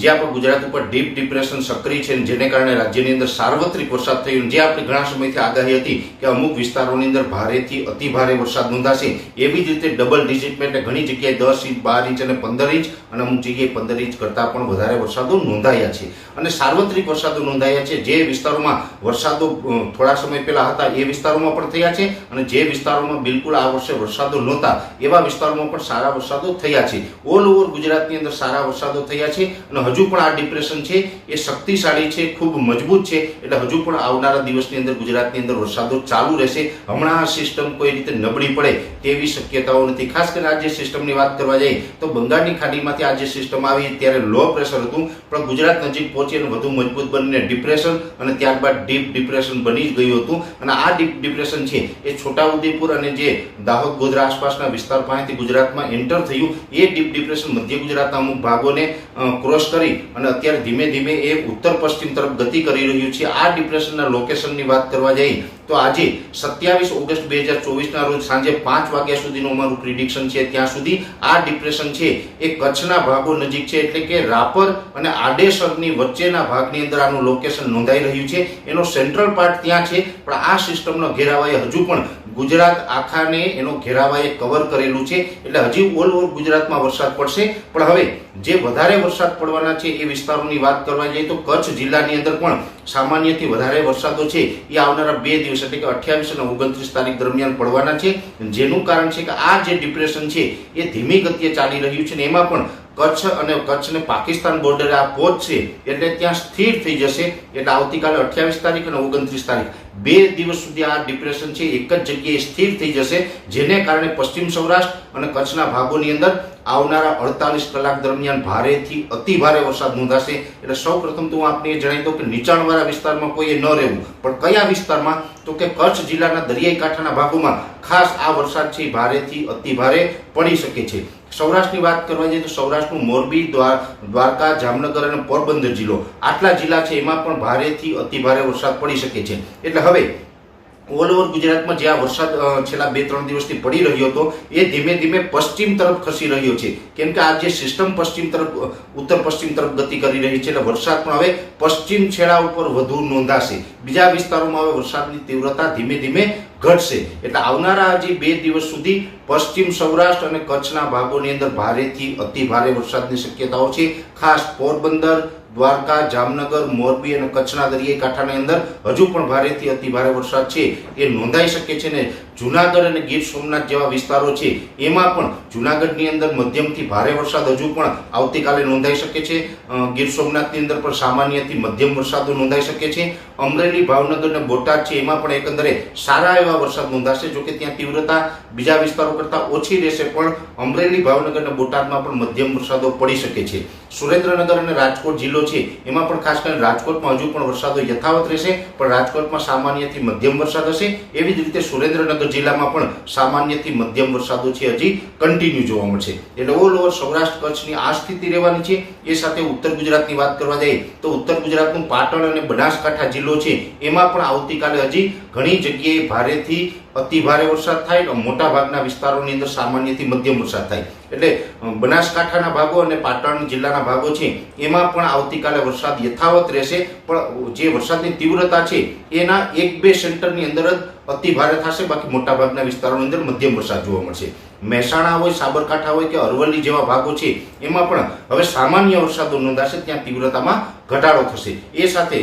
જે આપણે ગુજરાત ઉપર ડીપ ડિપ્રેશન સક્રિય છે જેને કારણે રાજ્યની અંદર સાર્વત્રિક વરસાદ થયો જે આપણે ઘણા સમયથી આગાહી હતી કે અમુક વિસ્તારોની અંદર ભારેથી અતિ ભારે વરસાદ નોંધાશે, એવી જ રીતે ડબલ ડિજિટમાં એટલે ઘણી જગ્યાએ દસ ઇંચ, બાર ઇંચ અને પંદર ઇંચ અને અમુક જગ્યાએ પંદર ઇંચ કરતાં પણ વધારે વરસાદો નોંધાયા છે. અને સાર્વત્રિક વરસાદો નોંધાયા છે. જે વિસ્તારોમાં વરસાદો થોડા સમય પહેલા હતા, એ વિસ્તારોમાં પણ થયા છે અને જે વિસ્તારોમાં બિલકુલ આ વર્ષે વરસાદો નહોતા, એવા વિસ્તારોમાં પણ સારા વરસાદો થયા છે. ઓલ ઓવર ગુજરાતની અંદર સારા વરસાદો થયા છે અને હજુ પણ આ ડિપ્રેશન છે, એ શક્તિશાળી છે, ખૂબ મજબૂત છે, એટલે હજુ પણ આવનારા દિવસની અંદર ગુજરાતની અંદર વરસાદો ચાલુ રહેશે. હમણાં આ સિસ્ટમ કોઈ રીતે નબળી પડે તેવી શક્યતાઓ નથી. ખાસ કરીને આ જે સિસ્ટમની વાત કરવા જઈએ, તો બંગાળની ખાડીમાંથી આ જે સિસ્ટમ આવી ત્યારે લો પ્રેશર હતું, પણ ગુજરાત નજીક પહોંચી અને વધુ મજબૂત બનીને ડિપ્રેશન અને ત્યારબાદ ડીપ ડિપ્રેશન બની જ ગયું હતું. અને આ ડીપ ડિપ્રેશન છે, એ છોટાઉદેપુર અને જે દાહોદ ગોધરા આસપાસના વિસ્તાર પાસેથી ગુજરાતમાં એન્ટર થયું. એ ડીપ ડિપ્રેશન મધ્ય ગુજરાતના અમુક ભાગોને ક્રોસ કરી અને અત્યારે ધીમે ધીમે એ ઉત્તર પશ્ચિમ તરફ ગતિ કરી રહ્યું છે. આ ડિપ્રેશનના લોકેશનની વાત કરવા જઈએ તો આજે સત્યાવીસ ઓગસ્ટ બે હજાર ચોવીસના રોજ સાંજે પાંચ વાગ્યા સુધીનું અમારું પ્રિડિક્શન છે. ત્યાં સુધી આ ડિપ્રેશન છે એ કચ્છના ભાગો નજીક છે એટલે કે રાપર અને આડેસરની વચ્ચેના ભાગની અંદર આનું લોકેશન નોંધાઈ રહ્યું છે. એનો સેન્ટ્રલ પાર્ટ ત્યાં છે, પણ આ સિસ્ટમનો ઘેરાવાએ હજુ પણ ગુજરાત આખાને એનો ઘેરાવાએ કવર કરેલું છે. એટલે હજી ઓલ ઓવર ગુજરાતમાં વરસાદ પડશે. પણ હવે જે વધારે વરસાદ પડવાના છે એ વિસ્તારોની વાત કરવા જઈએ તો કચ્છ જિલ્લાની અંદર પણ સામાન્યથી વધારે વરસાદો છે. એ આવનારા બે દિવસ એટલે કે અઠ્યાવીસ અને ઓગણત્રીસ તારીખ દરમિયાન પડવાના છે. જેનું કારણ છે કે આ જે ડિપ્રેશન છે, એ ધીમી ગતિએ ચાલી રહ્યું છે ને એમાં પણ કચ્છ અને કચ્છ ને પાકિસ્તાન બોર્ડરે આ પહોંચશે એટલે ત્યાં સ્થિર થઈ જશે. એટલે આવતીકાલે અઠ્યાવીસ તારીખ અને ઓગણત્રીસ તારીખ. બે દિવસ સુધી આ ડિપ્રેશન છે, એક જ જગ્યાએ સ્થિર થઈ જશે, જેને કારણે પશ્ચિમ સૌરાષ્ટ્ર અને કચ્છના ભાગોની અંદર આવનારા અડતાલીસ કલાક દરમિયાન ભારેથી અતિ ભારે વરસાદ નોંધાશે. એટલે સૌ પ્રથમ તો હું આપને એ જણાવી દઉં કે નીચાણવાળા વિસ્તારમાં કોઈએ ન રહેવું. પણ કયા વિસ્તારમાં? તો કે કચ્છ જિલ્લાના દરિયાઈ કાંઠાના ભાગોમાં ખાસ આ વરસાદ છે ભારેથી અતિ ભારે પડી શકે છે. સૌરાષ્ટ્રની વાત કરવા જઈએ તો સૌરાષ્ટ્રનું મોરબી, દ્વાર- દ્વારકા, જામનગર અને પોરબંદર જિલ્લો. આટલા જિલ્લા છે, એમાં પણ ભારેથી અતિ ભારે વરસાદ પડી શકે છે. એટલે હવે, ઓલ ઓવર ગુજરાતમાં જે આ વરસાદ છેલ્લા બે ત્રણ દિવસથી પડી રહ્યો હતો, એ ધીમે ધીમે પશ્ચિમ તરફ ખસી રહ્યો છે. કેમ કે આ જે સિસ્ટમ પશ્ચિમ તરફ ઉત્તર પશ્ચિમ તરફ ગતિ કરી રહી છે, એટલે વરસાદ પણ હવે પશ્ચિમ છેડા ઉપર વધુ નોંધાશે. બીજા વિસ્તારોમાં હવે વરસાદની તીવ્રતા ધીમે ધીમે ઘટશે. એટલે આવનારા હજી બે દિવસ સુધી પશ્ચિમ સૌરાષ્ટ્ર અને કચ્છના ભાગોની અંદર ભારેથી અતિ ભારે વરસાદની શક્યતાઓ છે. ખાસ પોરબંદર, દ્વારકા, જામનગર, મોરબી અને કચ્છના દરિયાઈ કાંઠાની અંદર હજુ પણ ભારેથી અતિ ભારે વરસાદ છે. એ નોંધાઈ શકે છે ને જુનાગઢ અને ગીર સોમનાથ જેવા વિસ્તારો છે. એમાં પણ જુનાગઢની અંદર મધ્યમથી ભારે વરસાદ હજુ પણ આવતીકાલે નોંધાઈ શકે છે. ગીર સોમનાથની અંદર પણ સામાન્યથી મધ્યમ વરસાદો નોંધાઈ શકે છે. અમરેલી, ભાવનગર અને બોટાદ છે. એમાં પણ એકંદરે સારા એવા વરસાદ નોંધાશે, જોકે ત્યાં તીવ્રતા બીજા વિસ્તારો કરતાં ઓછી રહેશે, પણ અમરેલી ભાવનગર અને બોટાદમાં પણ મધ્યમ વરસાદો પડી શકે છે. સુરેન્દ્રનગર અને રાજકોટ જિલ્લો છે, એમાં પણ ખાસ કરીને રાજકોટમાં હજુ પણ વરસાદો યથાવત રહેશે, પણ રાજકોટમાં સામાન્યથી મધ્યમ વરસાદ હશે. એવી જ રીતે સુરેન્દ્રનગર જિલ્લામાં પણ સામાન્યથી મધ્યમ વરસાદો છે, હજી કન્ટિન્યુ જોવા મળશે. એટલે ઓલ ઓવર સૌરાષ્ટ્ર કચ્છની આ સ્થિતિ રહેવાની છે. એ સાથે ઉત્તર ગુજરાતની વાત કરવા જઈએ, તો ઉત્તર ગુજરાતનું પાટણ અને બનાસકાંઠા જિલ્લો છે, એમાં પણ આવતીકાલે હજી ઘણી જગ્યાએ ભારેથી અતિ ભારે વરસાદ થાય અને મોટા ભાગના વિસ્તારોની અંદર સામાન્યથી મધ્યમ વરસાદ થાય. એટલે બનાસકાંઠાના ભાગો અને પાટણ જિલ્લાના ભાગો છે, એમાં પણ આવતીકાલે વરસાદ યથાવત રહેશે. પણ, જે વરસાદની તીવ્રતા છે, એના એક બે સેન્ટરની અંદર જ અતિ ભારે થશે. બાકી મોટાભાગના વિસ્તારોની અંદર મધ્યમ વરસાદ જોવા મળશે. મહેસાણા હોય, સાબરકાંઠા હોય કે અરવલ્લી જેવા ભાગો છે, એમાં પણ હવે સામાન્ય વરસાદો નોંધાશે, ત્યાં તીવ્રતામાં ઘટાડો થશે. એ સાથે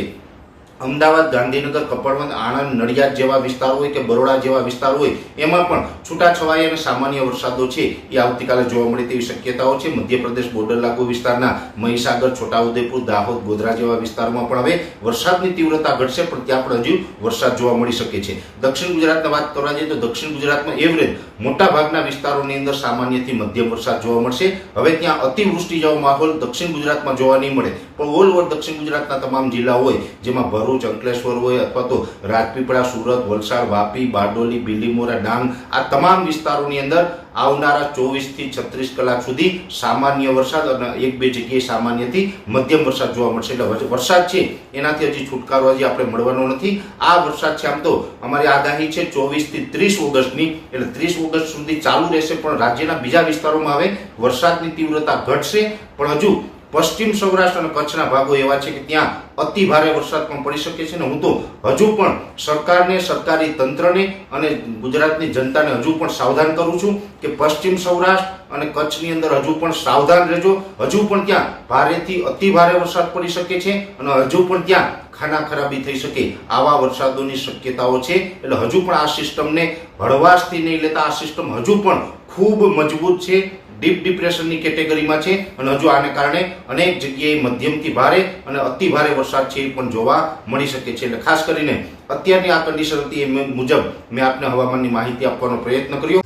અમદાવાદ, ગાંધીનગર, કપડવંત, આણંદ, નડિયાદ જેવા વિસ્તારો હોય કે બરોડા જેવા વિસ્તારો હોય, એમાં પણ છૂટાછવાયા અને સામાન્ય વરસાદો છે, એ આવતીકાલે જોવા મળે તેવી શક્યતાઓ છે. મધ્યપ્રદેશ બોર્ડર લાગુ વિસ્તારના મહીસાગર, છોટાઉદેપુર, દાહોદ, ગોધરા જેવા વિસ્તારોમાં પણ હવે વરસાદની તીવ્રતા ઘટશે, પણ ત્યાં પણ હજુ વરસાદ જોવા મળી શકે છે. દક્ષિણ ગુજરાતની વાત કરવા જઈએ તો દક્ષિણ ગુજરાતમાં એવરેજ મોટા ભાગના વિસ્તારોની અંદર સામાન્યથી મધ્યમ વરસાદ જોવા મળશે. હવે ત્યાં અતિવૃષ્ટિ જેવો માહોલ દક્ષિણ ગુજરાતમાં જોવા નહીં મળે. પણ ઓલ ઓવર દક્ષિણ ગુજરાતના તમામ જિલ્લા હોય, જેમાં ભરૂચ અંકલેશ્વર હોય અથવા તો રાજપીપળા, સુરત, વલસાડ, વાપી, બારડોલી, બિલીમોરા, ડાંગ, આ તમામ વિસ્તારોની અંદર આવનારા ચોવીસથી છત્રીસ કલાક સુધી સામાન્ય વરસાદ અને એક બે જગ્યાએ સામાન્યથી મધ્યમ વરસાદ જોવા મળશે. એટલે વરસાદ છે, એનાથી હજી છુટકારો હજી આપણે મળવાનો નથી. આ વરસાદ છે, આમ તો અમારી આગાહી છે ચોવીસથી ત્રીસ ઓગસ્ટની. એટલે ત્રીસ ઓગસ્ટ સુધી ચાલુ રહેશે, પણ રાજ્યના બીજા વિસ્તારોમાં હવે વરસાદની તીવ્રતા ઘટશે. પણ હજુ પશ્ચિમ સૌરાષ્ટ્ર અને કચ્છના ભાગો એવા છે કે ત્યાં અતિ ભારે વરસાદ પણ પડી શકે છે અને હું તો હજુ પણ સરકારને, સરકારી તંત્રને અને ગુજરાતની જનતાને હજુ પણ સાવધાન કરું છું કે પશ્ચિમ સૌરાષ્ટ્ર અને કચ્છની અંદર હજુ પણ સાવધાન રહેજો. હજુ પણ ત્યાં ભારેથી અતિ ભારે વરસાદ પડી શકે છે અને હજુ પણ ત્યાં ખાના ખરાબી થઈ શકે આવા વરસાદોની શક્યતાઓ છે. એટલે હજુ પણ આ સિસ્ટમને હળવાશથી નહીં લેતા આ સિસ્ટમ હજુ પણ ખૂબ મજબૂત છે. ડીપ ડિપ્રેશનની કેટેગરીમાં છે. અને હજુ આને કારણે અનેક જગ્યાએ મધ્યમથી ભારે અને અતિ ભારે વરસાદ છે એ પણ જોવા મળી શકે છે. એટલે ખાસ કરીને અત્યારની આ કન્ડિશન હતી એ મુજબ મેં આપને હવામાનની માહિતી આપવાનો પ્રયત્ન કર્યો.